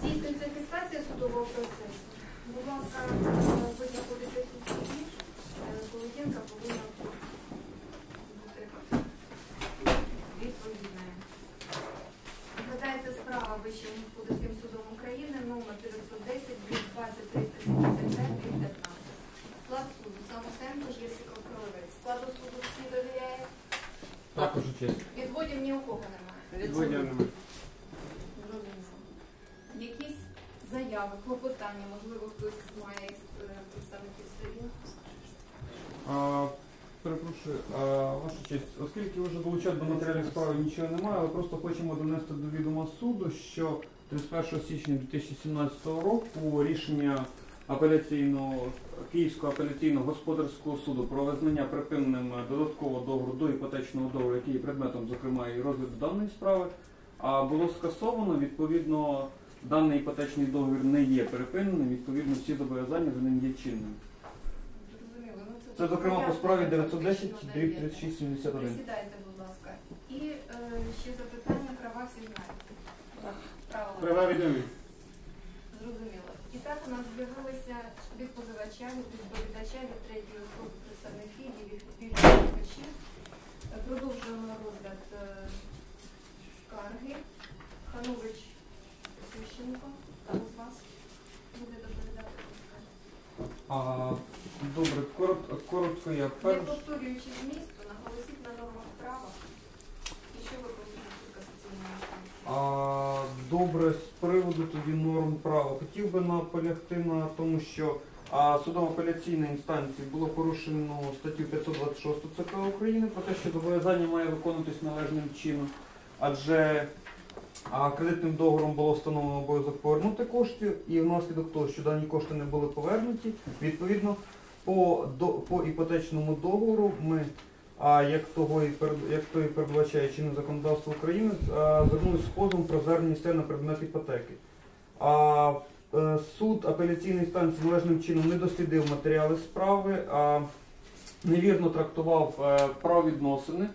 Здійснюється фіксація судового процесу. Будь ласка, е, ви знаходитесь у суді, е, поведінка повинна бути відповідною. Розглядається справа Вищим господарським судом України номер 910 від 2375 від 15. Склад суду Самосенко Жирський Кровець. Складу суду всі довіряє. Також честь. Відводів ні у кого немає. Відводів Зрозуміло. Якісь заяви, клопотання, можливо, хтось має із е, представників сторін. А, перепрошую, а, ваша честь, оскільки вже долучати до нічого немає, але просто хочемо донести до відома суду, що 31 січня 2017 року рішення апеляційного Київського апеляційного господарського суду про визнання припиненим додаткового договору до іпотечного договору, який є предметом, зокрема, і розгляду даної справи, а було скасовано. Відповідно, даний іпотечний договір не є перепиненим, відповідно, всі зобов'язання за ним є чинними. Ну, Це, зокрема, по справі пояснення 910 фактично дріб 3671. Присідайте, будь ласка. І е, ще запитання, права всі знаєте. Права відомі. Зрозуміло. І так у нас з'явилися від позивача, від відповідача, від третьої особи представників і від відповідачів. Продовжуємо розгляд е, скарги. Ханович Священко, там з вас буде доповідати. Добре, коротко, коротко я Не перш. повторюючи змісту, наголосіть на нормах права. І що ви просите суд касаційної інстанції? А, добре, з приводу тоді норм права. Хотів би наполягти на тому, що а, судом апеляційної інстанції було порушено статтю 526 ЦК України про те, що зобов'язання має виконуватись належним чином, адже кредитним договором було встановлено обов'язок повернути кошти, і внаслідок того, що дані кошти не були повернуті, відповідно по, до, по іпотечному договору ми а як того і як то і передбачає чинне законодавство України, а, звернулися з позовом про звернення на предмет іпотеки. А е, суд апеляційної станції належним чином не дослідив матеріали справи, а невірно трактував е, правовідносини,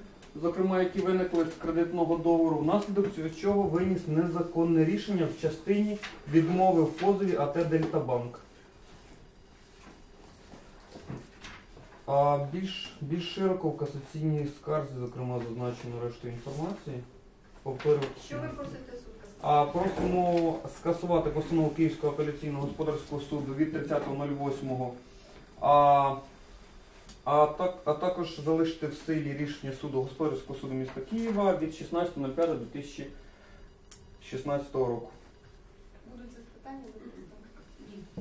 зокрема, які виникли з кредитного договору, внаслідок чого виніс незаконне рішення в частині відмови в позові АТ Дельтабанк. А більш, більш широко в касаційній скарзі, зокрема, зазначено решту інформації. Повторювати. Що ви просите суд? А просимо скасувати постанову Київського апеляційного господарського суду від 30.08. А, а, так, а також залишити в силі рішення суду господарського суду міста Києва від 16.05.2016 року. Будуть запитання?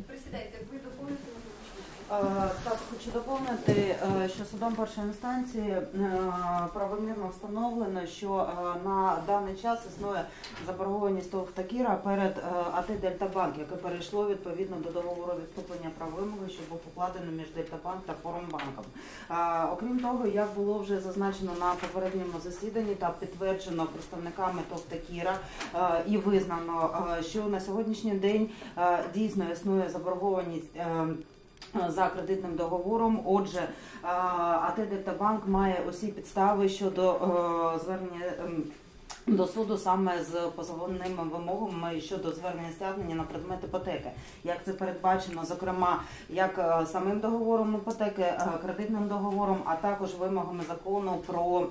Присідайте, ви доповните, ви Е, Так, хочу доповнити, е, що судом першої інстанції е, правомірно встановлено, що е, на даний час існує заборгованість ТОВ Такіра перед е, АТ Дельтабанк, яке перейшло відповідно до договору відступлення прав вимоги, що був укладений між Дельтабанк та Форумбанком. Е, Окрім того, як було вже зазначено на попередньому засіданні та підтверджено представниками ТОВ Такіра е, і визнано, е, що на сьогоднішній день е, дійсно існує заборгованість. Е, за кредитним договором. Отже, е, АТ Дельтабанк має усі підстави щодо е, звернення. ем, До суду саме з позовними вимогами щодо звернення стягнення на предмет іпотеки, як це передбачено, зокрема, як самим договором іпотеки, кредитним договором, а також вимогами закону про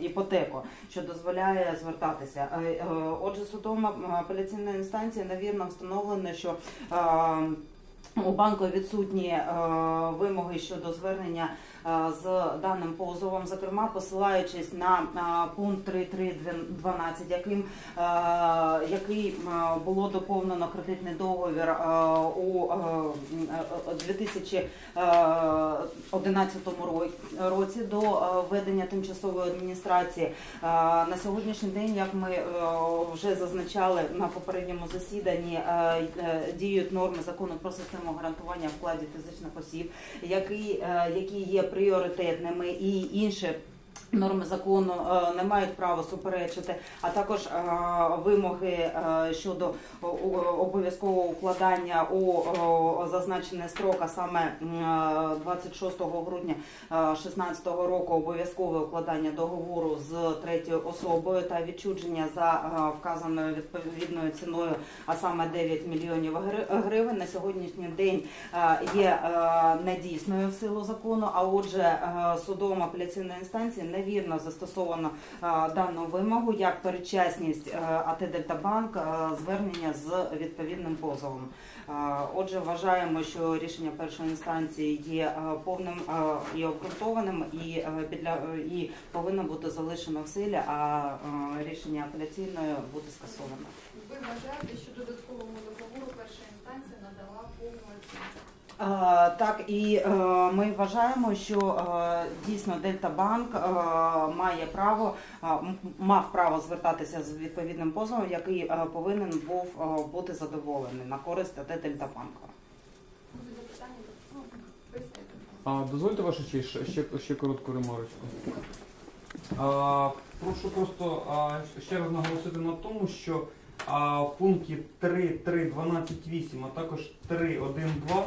іпотеку, що дозволяє звертатися. Отже, судом апеляційної інстанції навірно встановлено, що у банку відсутні е, вимоги щодо звернення з даним позовом, зокрема посилаючись на е, пункт 3.3.12, яким е, який е, було доповнено кредитний договір е, у е, 2011 році до е, введення тимчасової адміністрації. Е, На сьогоднішній день, як ми е, вже зазначали на попередньому засіданні, е, е, діють норми закону про систему гарантування вкладів фізичних осіб, е, які є пріоритетними і інші Норми закону е, не мають права суперечити, а також е, вимоги е, щодо обов'язкового укладання у зазначений строк, а саме е, 26 грудня 2016 року обов'язкове укладання договору з третьою особою та відчудження за вказаною відповідною ціною, а саме 9 мільйонів гри- гривень. На сьогоднішній день є недійсною в силу закону. А отже, судом апеляційної інстанції невірно застосовано дану вимогу як передчасність е, АТ Дельтабанк е, звернення з відповідним позовом. Е, Отже, вважаємо, що рішення першої інстанції є повним і обґрунтованим і повинно бути залишено в силі, а рішення апеляційної буде скасовано. Ви вважаєте, що додатковому договору перша інстанція надала повну оцінку? Е, Так, і е, ми вважаємо, що е, дійсно Дельтабанк е, має право, мав право звертатися з відповідним позовом, який повинен був бути задоволений на користь АТ Дельтабанка. Дозвольте вашу честь, ще, ще, коротку ремарочку. А, прошу просто а, ще раз наголосити на тому, що а, пункті 3.3.12.8, а також 3.1.2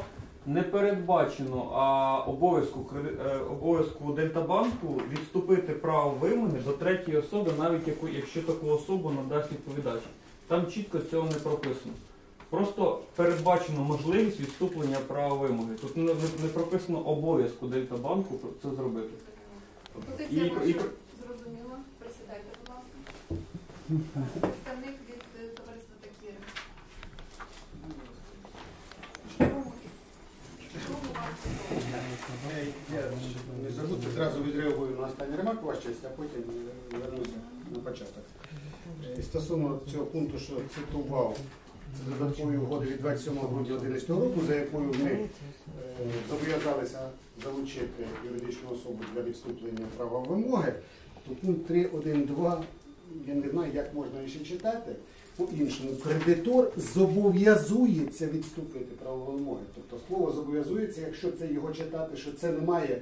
не передбачено а, обов'язку е, обов'язку Дельтабанку відступити право вимоги до третьої особи, навіть яку, якщо таку особу надасть відповідач. Там чітко цього не прописано. Просто передбачено можливість відступлення права вимоги. Тут не, не, не прописано обов'язку Дельтабанку це зробити. Позиція І- і- зрозуміла. Присідайте, будь ласка. Представник від е, товариства Такіри. Чому? Чому вам це добре? Я не забуду, зразу відреагую на останню ремарку, ваша честь, а потім вернуся на початок. Е, Стосовно цього пункту, що цитував, це додаткові угоди від 27 грудня 2011 року, за якою ми е, зобов'язалися залучити юридичну особу для відступлення права вимоги, то пункт 3.1.2, я не знаю, як можна ще читати. По-іншому, кредитор зобов'язується відступити право вимоги. Тобто слово зобов'язується, якщо це його читати, що це немає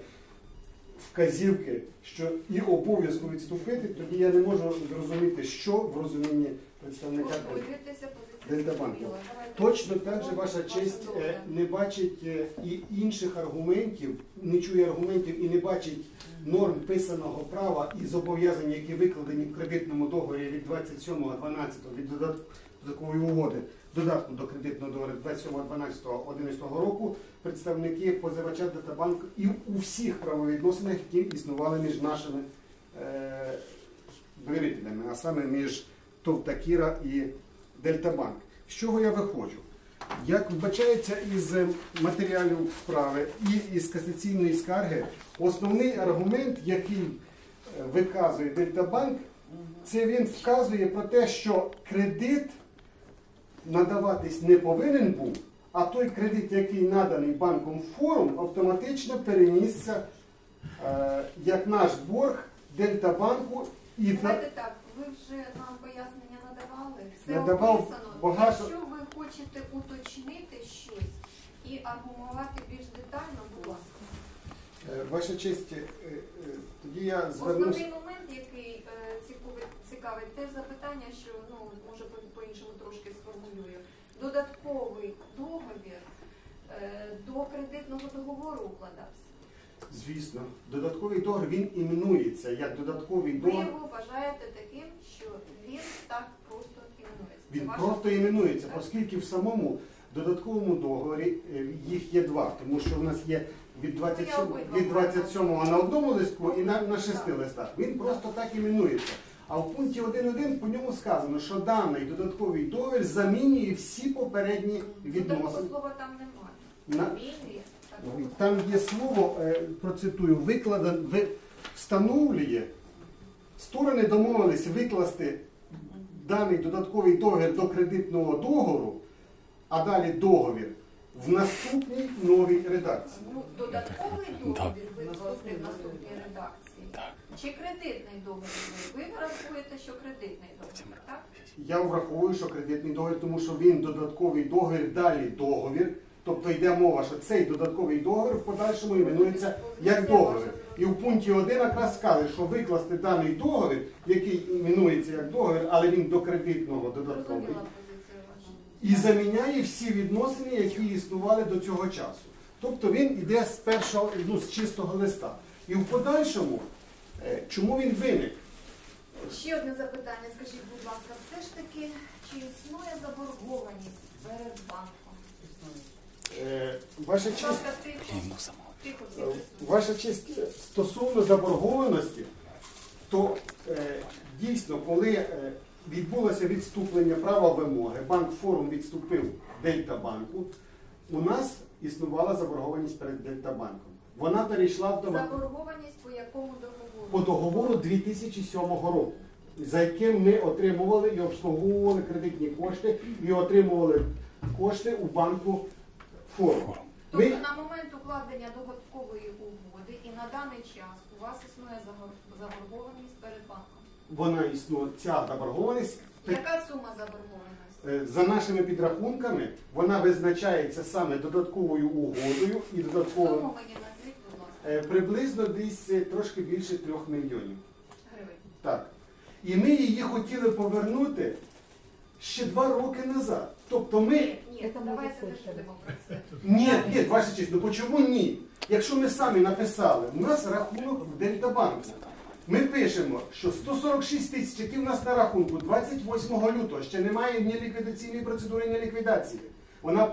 вказівки, що і обов'язку відступити, тоді я не можу зрозуміти, що в розумінні представника. Дельтабанку. Давайте. Точно так же ваша честь е, не бачить е, і інших аргументів, не чує аргументів і не бачить норм писаного права і зобов'язань, які викладені в кредитному договорі від 27.12 від додаткової угоди, додатку до кредитного договору 27.12.11 року, представники позивача Датабанк і у всіх правовідносинах, які існували між нашими е, довірителями, а саме між ТОВ Такіра і Дельтабанк. З чого я виходжу? Як вбачається із е, матеріалів справи і із касаційної скарги, основний аргумент, який е, виказує Дельтабанк, це він вказує про те, що кредит надаватись не повинен був, а той кредит, який наданий банком форум, автоматично перенісся е, як наш борг Дельтабанку і Давайте так, ви вже нам пояснення надавали, все Надавав описано. багато- Якщо ви хочете уточнити щось і аргумувати більш детально, будь ласка. Е, Ваша честь, е, е, тоді я звернусь. Основний момент, який е, цікавить, цікавить, теж запитання, що ну може по- по-іншому трошки сформулюю. Додатковий договір е, до кредитного договору укладався. Звісно, додатковий договір він іменується як додатковий Ви договір. його вважаєте таким, що він так Він просто іменується, оскільки в самому додатковому договорі е, їх є два, тому що в нас є від 27, обидва від 27 на одному листку і на, на шести листах. Він просто так іменується. А в пункті 1.1 по ньому сказано, що даний додатковий договір замінює всі попередні відносини. слова там немає. Там є слово, е, процитую, викладен, ви, встановлює, сторони домовились викласти даний додатковий договір до кредитного договору, а далі договір в наступній новій редакції. Ну, додатковий договір ви викласти в наступній редакції. Чи кредитний договір? Ви врахуєте, що кредитний договір, так? Я враховую, що кредитний договір, тому що він додатковий договір, далі договір, Тобто йде мова, що цей додатковий договір в подальшому іменується як договір. І в пункті 1 якраз каже, що викласти даний договір, який іменується як договір, але він до кредитного ваша. і заміняє всі відносини, які існували до цього часу. Тобто він йде з першого, ну, з чистого листа. І в подальшому, е, чому він виник? Ще одне запитання, скажіть, будь ласка, все ж таки, чи існує заборгованість перед банком? Е, Ваша честь, Е. Ваша честь, стосовно заборгованості, то е, дійсно, коли е, відбулося відступлення права вимоги, банк форум відступив Дельтабанку, у нас існувала заборгованість перед Дельтабанком. Вона перейшла в дома- Заборгованість по якому договору? по договору 2007 року, за яким ми отримували і обслуговували кредитні кошти і отримували кошти у банку форум. Тобто Ми- на момент укладення додаткової угоди і на даний час у вас існує заборгованість перед банком. Вона існує, ця заборгованість Яка сума заборгованості? Е, За нашими підрахунками, вона визначається саме додатковою угодою і додатковим Суму мені назвіть, будь ласка, е, приблизно десь е, трошки більше трьох мільйонів. гривень. Так. І ми її хотіли повернути ще два роки назад. Тобто ми. Ні, давайте не будемо про це. Ні, ні, ваша честь, ну чому ні? Якщо ми самі написали, у нас рахунок в Дельтабанку. Ми пишемо, що 146 тисяч, які в нас на рахунку 28 лютого, ще немає ні ліквідаційної процедури, ні ліквідації. Вона е,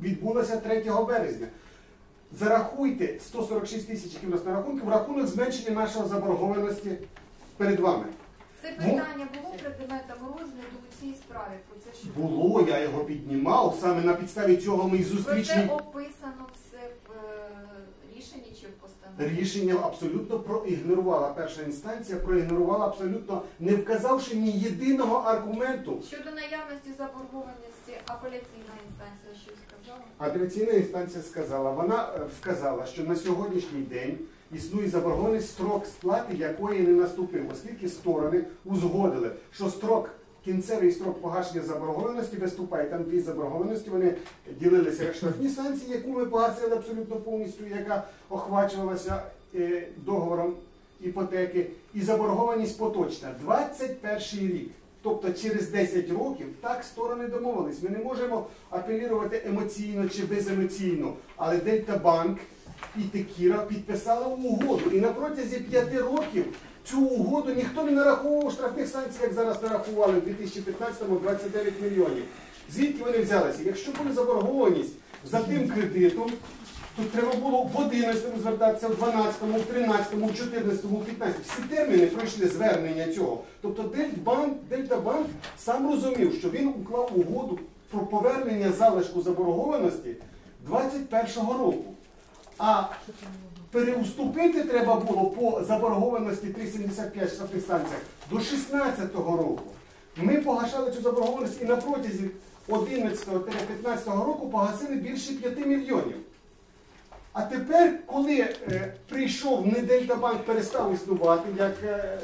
відбулася 3 березня. Зарахуйте 146 тисяч, які в нас на рахунку, в рахунок зменшення нашої заборгованості перед вами. Це питання було предметом розгляду у цій справі. Про це що Було, я його піднімав, саме на підставі цього ми про це описано все в е, рішенні чи в постанові? Рішення абсолютно проігнорувала перша інстанція, проігнорувала абсолютно, не вказавши ні єдиного аргументу. Щодо наявності заборгованості апеляційна інстанція щось сказала? Апеляційна інстанція сказала, вона е, вказала, що на сьогоднішній день існує заборгованість строк сплати, якої не наступив, оскільки сторони узгодили, що строк. Кінцевий строк погашення заборгованості виступає там дві заборгованості. Вони ділилися як штрафні санкції, яку ми погасили абсолютно повністю, яка охвачувалася е, договором іпотеки, і заборгованість поточна 21 рік. Тобто через 10 років так сторони домовились. Ми не можемо апелірувати емоційно чи беземоційно, але Дельтабанк і Текіра підписали угоду. І на протязі 5 років цю угоду ніхто не нараховував штрафних санкцій, як зараз нарахували в 2015-му 29 мільйонів. Звідки вони взялися? Якщо була заборгованість за тим кредитом, то треба було в 11-му звертатися, в 12-му, в 13-му, в 14-му, в 15-му. Всі терміни пройшли звернення цього. Тобто Дельтбанк, Дельтабанк сам розумів, що він уклав угоду про повернення залишку заборгованості 21-го року. А переуступити треба було по заборгованості 3,75 штрафних станціях до 16-го року. Ми погашали цю заборгованість і на протязі 11-15 року погасили більше 5 мільйонів. А тепер, коли е, прийшов не Дельтабанк перестав існувати як е,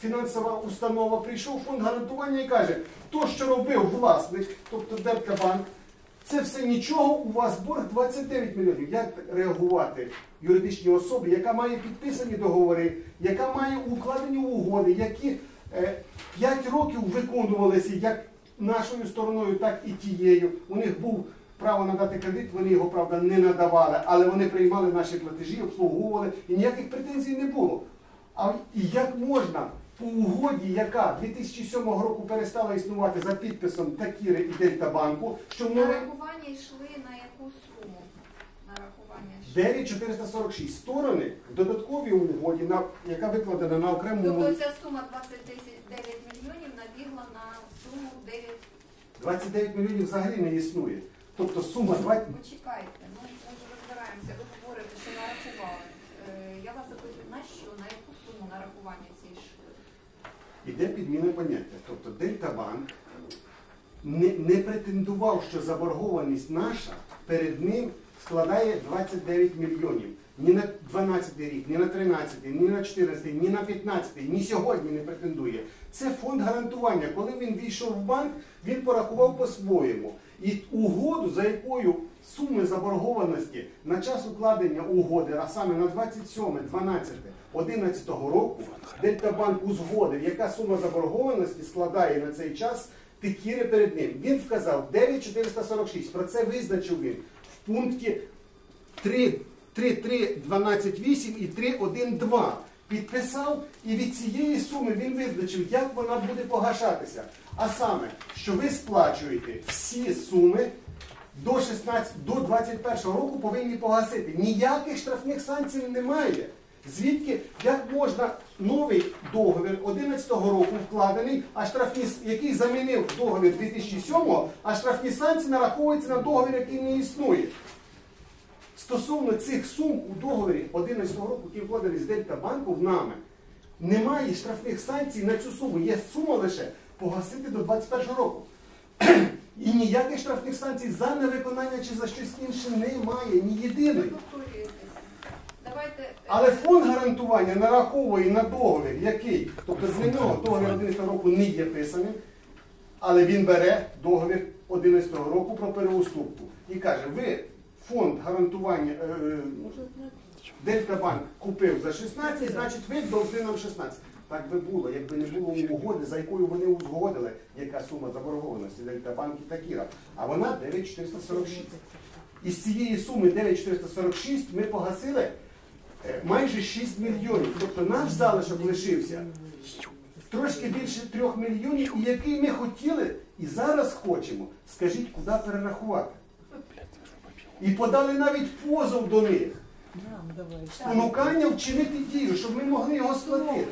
фінансова установа, прийшов фонд гарантування і каже, то, що робив власник, тобто Дельтабанк, це все нічого, у вас борг 29 мільйонів. Як реагувати юридичній особі, яка має підписані договори, яка має укладені угоди, які 5 років виконувалися як нашою стороною, так і тією. У них був право надати кредит, вони його, правда, не надавали, але вони приймали наші платежі, обслуговували і ніяких претензій не було. А і як можна по угоді, яка 2007 року перестала існувати за підписом Такіри і Дельтабанку, що новий Нарахування йшли на яку суму? Нарахування йшли? 9,446 сторони в додатковій угоді, на, яка викладена на окремому Тобто ця сума 29 мільйонів набігла на суму 9. 29 мільйонів взагалі не існує. Тобто сума 20... Почекайте, ми вже розбираємося. Ви говорите, що нарахували. Е, Я вас запитую, на що, на яку суму нарахування ці йшли? Іде підміна поняття. Тобто Дельтабанк не, не претендував, що заборгованість наша перед ним складає 29 мільйонів. ні на 12 рік, ні на 13, ні на 14, ні на 15, ні сьогодні не претендує. Це фонд гарантування. Коли він війшов в банк, він порахував по-своєму. І угоду, за якою суми заборгованості на час укладення угоди, а саме на 27, 12, 11 року, Дельтабанк узгодив, яка сума заборгованості складає на цей час текіри перед ним. Він вказав 9,446. Про це визначив він в пункті 3, 3, 3, 12, 8 і 3, 1, 2. Підписав і від цієї суми він визначив, як вона буде погашатися. А саме, що ви сплачуєте всі суми до 16, до 21 року повинні погасити. Ніяких штрафних санкцій немає. Звідки як можна новий договір 11-го року вкладений, а штрафні який замінив договір 2007-го, а штрафні санкції нараховуються на договір, який не існує. Стосовно цих сум у договорі 11-го року, який вкладений з Дельтабанку, нами, немає штрафних санкцій на цю суму. Є сума лише погасити до 21 року. І ніяких штрафних санкцій за невиконання чи за щось інше немає, ні єдиної. Давайте. е, Але фонд гарантування нараховує на договір, який, тобто з нього договір 11 року не є писаним, але він бере договір 11 року про переуступку і каже, ви фонд гарантування е, Дельтабанк купив за 16, значить ви должны нам 16. Так би було, якби не було угоди, за якою вони узгодили, яка сума заборгованості Дельтабанк і Такіра. А вона 9,446. Із цієї суми 9,446 ми погасили е, майже 6 мільйонів. Тобто наш залишок лишився трошки більше 3 мільйонів, і який ми хотіли і зараз хочемо. Скажіть, куди перерахувати? І подали навіть позов до них. Спонукання вчинити дію, щоб ми могли його сплатити.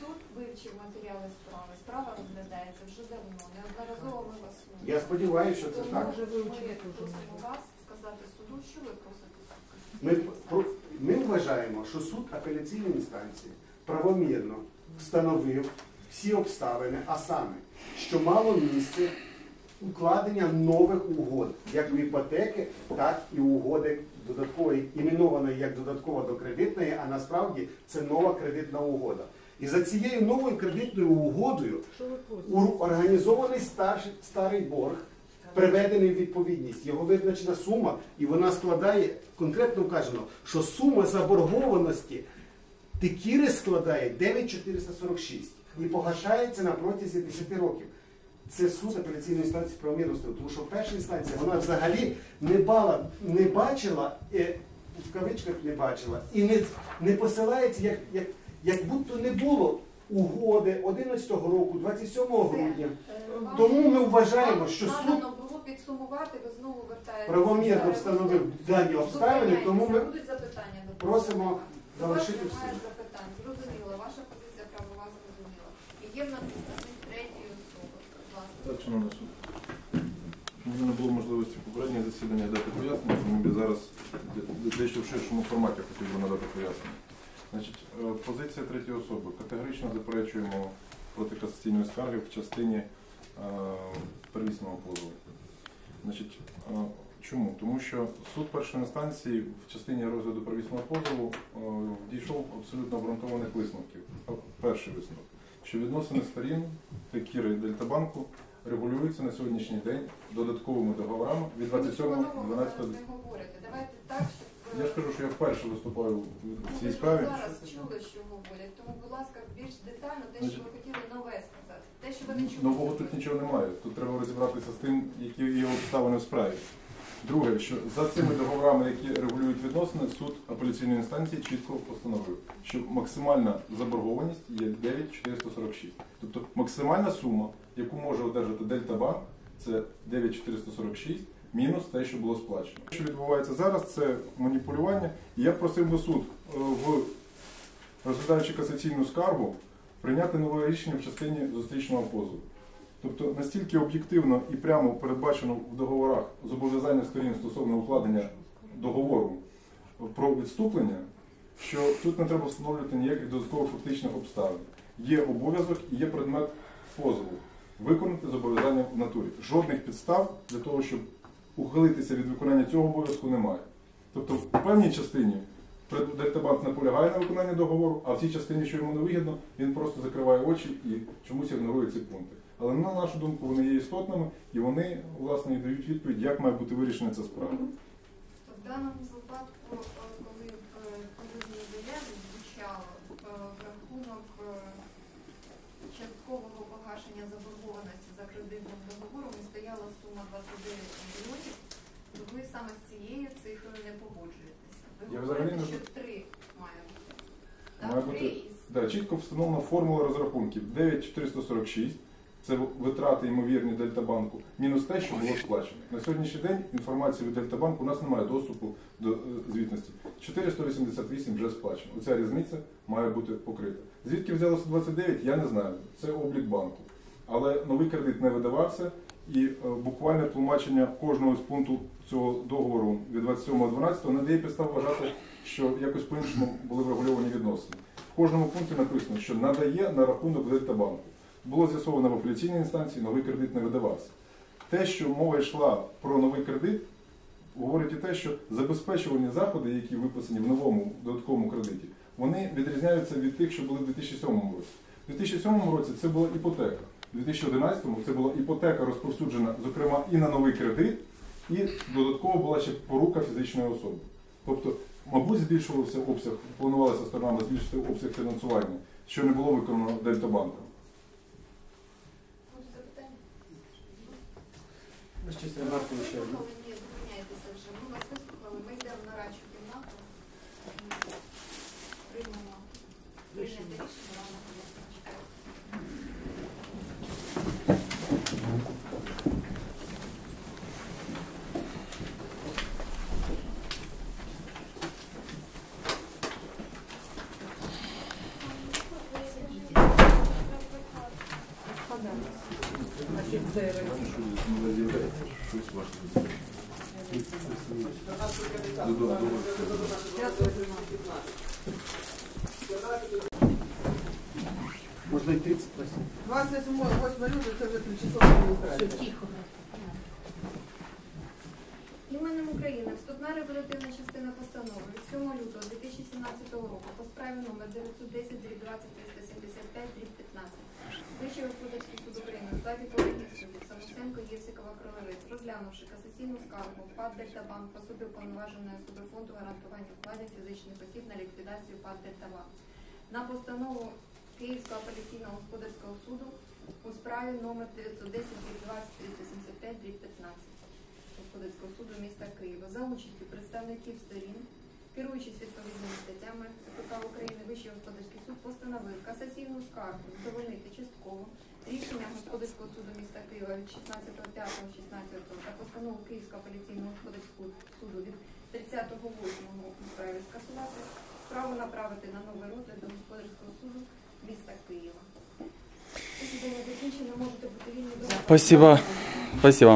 Суд вивчив матеріали справи. Справа розглядається вже давно. Неодноразово ми вас. Я сподіваюся, що це так. ми просимо вас сказати суду, що ви просите. Ми, ми вважаємо, що суд апеляційної інстанції правомірно встановив всі обставини, а саме, що мало місце укладення нових угод, як в іпотеки, так і угоди додаткової, іменованої як додаткова до кредитної, а насправді це нова кредитна угода. І за цією новою кредитною угодою організований старший, старий борг, приведений в відповідність. Його визначена сума, і вона складає, конкретно вказано, що сума заборгованості текіри складає 9,446 і погашається на протязі 10 років. Це суд апеляційної інстанції правомірності, тому що перша інстанція вона взагалі не, бала, не бачила, е, в кавичках не бачила, і не, не посилається, як, як, як будто не було угоди 11 року, 27 грудня. Е, Тому ми вважаємо, що суд було підсумувати, ви знову вертаєтеся. правомірно встановив дані обставини, тому ми Будуть запитання до просимо У залишити немає запитань. Зрозуміло, ваша позиція правова зрозуміла. І є в нас представник третьої особи. Будь ласка. Так, шановний суд. Мені не було можливості попереднє засідання дати пояснення, тому би зараз де- дещо в ширшому форматі хотів би надати пояснення. Значить, е, позиція третьої особи. Категорично заперечуємо проти касаційної скарги в частині е, первісного позову. Значить, е, чому? Тому що суд першої інстанції в частині розгляду первісного позову е, дійшов абсолютно обґрунтованих висновків. Перший висновок, що відносини сторін Текіри і Дельтабанку регулюються на сьогоднішній день додатковими договорами від Нічого нового 27.12. не говорите. Давайте так, щоб... Я ж кажу, що я вперше виступаю в Ну, цій справі. зараз чули, що говорять. Тому, будь ласка, більш детально те, що ви хотіли нове сказати. Те, що ви не чули. Нового тут нічого немає. Тут треба розібратися з тим, які є обставини в справі. Друге, що за цими договорами, які регулюють відносини, суд апеляційної інстанції чітко постановив, що максимальна заборгованість є 9,446. Тобто максимальна сума, яку може одержати Дельтабанк, це 9,446 мінус те, що було сплачено. Що відбувається зараз, це маніпулювання. І я просив би суд е, в розглядаючи касаційну скаргу, прийняти нове рішення в частині зустрічного позову. Тобто настільки об'єктивно і прямо передбачено в договорах зобов'язання сторін стосовно укладення договору про відступлення, що тут не треба встановлювати ніяких додаткових фактичних обставин. Є обов'язок і є предмет позову. Виконати зобов'язання в натурі. Жодних підстав для того, щоб ухилитися від виконання цього обов'язку, немає. Тобто, в певній частині Дельтабанк наполягає на виконанні договору, а в цій частині, що йому не вигідно, він просто закриває очі і чомусь ігнорує ці пункти. Але на нашу думку вони є істотними і вони власне і дають відповідь, як має бути вирішена ця справа. В даному випадку, е, коли в е, позивній заяві звучало е, в рахунок е, часткового погашення заборгованості за кредитним договором і стояла сума 29 мільйонів, то ви саме з цією цифрою не погоджуєтеся. Ви Я взагалі говорите, не що три має бути. Так, Має три бути- із Да, чітко встановлена формула розрахунків 9446. Це витрати ймовірні Дельтабанку, мінус те, що було сплачено. На сьогоднішній день інформації від Дельтабанку у нас немає доступу до е, звітності. 488 вже сплачено. Оця різниця має бути покрита. Звідки взялося 29, я не знаю. Це облік банку. Але новий кредит не видавався, і е, буквальне тлумачення кожного з пункту цього договору від 27.12 не дає підстав вважати, що якось по-іншому були врегульовані відносини. В кожному пункті написано, що надає на рахунок Дельтабанку. Було з'ясовано в апеляційній інстанції, новий кредит не видавався. Те, що мова йшла про новий кредит, говорить і те, що забезпечувальні заходи, які виписані в новому додатковому кредиті, вони відрізняються від тих, що були в 2007 році. У 2007 році це була іпотека. У 2011 це була іпотека розповсюджена, зокрема, і на новий кредит, і додатково була ще порука фізичної особи. Тобто, мабуть, збільшувався обсяг, планувалося сторонами збільшити обсяг фінансування, що не було виконано Дельтабанком. Ще вислухали, ні, зупиняйтеся вже. Ми вас вислухали, ми йдемо в нарадчу кімнату. Приймемо прийняти рішення вам на Чекайте. Можна і 30 просити. 28 лютого це вже тимчасова адміністрація. Іменем України вступна регулятивна частина постанови від 7 лютого 2017 року по справі номер 910 20 375 15 Вищий господарський суд України в складі колегії суддів Самосенко Євсикова Кролевець, розглянувши скаргу. ПАД Дельтабанк по суду уповноваженої особи фонду гарантування вкладів фізичних осіб на ліквідацію ПАД Дельтабанк на постанову Київського апеляційного господарського суду у справі номер 910 20 375 15 господарського суду міста Києва. За участю представників сторін, керуючись відповідними статтями КПК України, Вищий господарський суд постановив касаційну скаргу задовольнити частково рішення господарського суду міста Києва від 16.05.16 та постанову Київського апеляційного господарського суду від 30.08 у справі скасувати, справу направити на новий розгляд до господарського суду міста Києва. Засідання закінчено, можете бути вільні до Спасибо. Спасибо.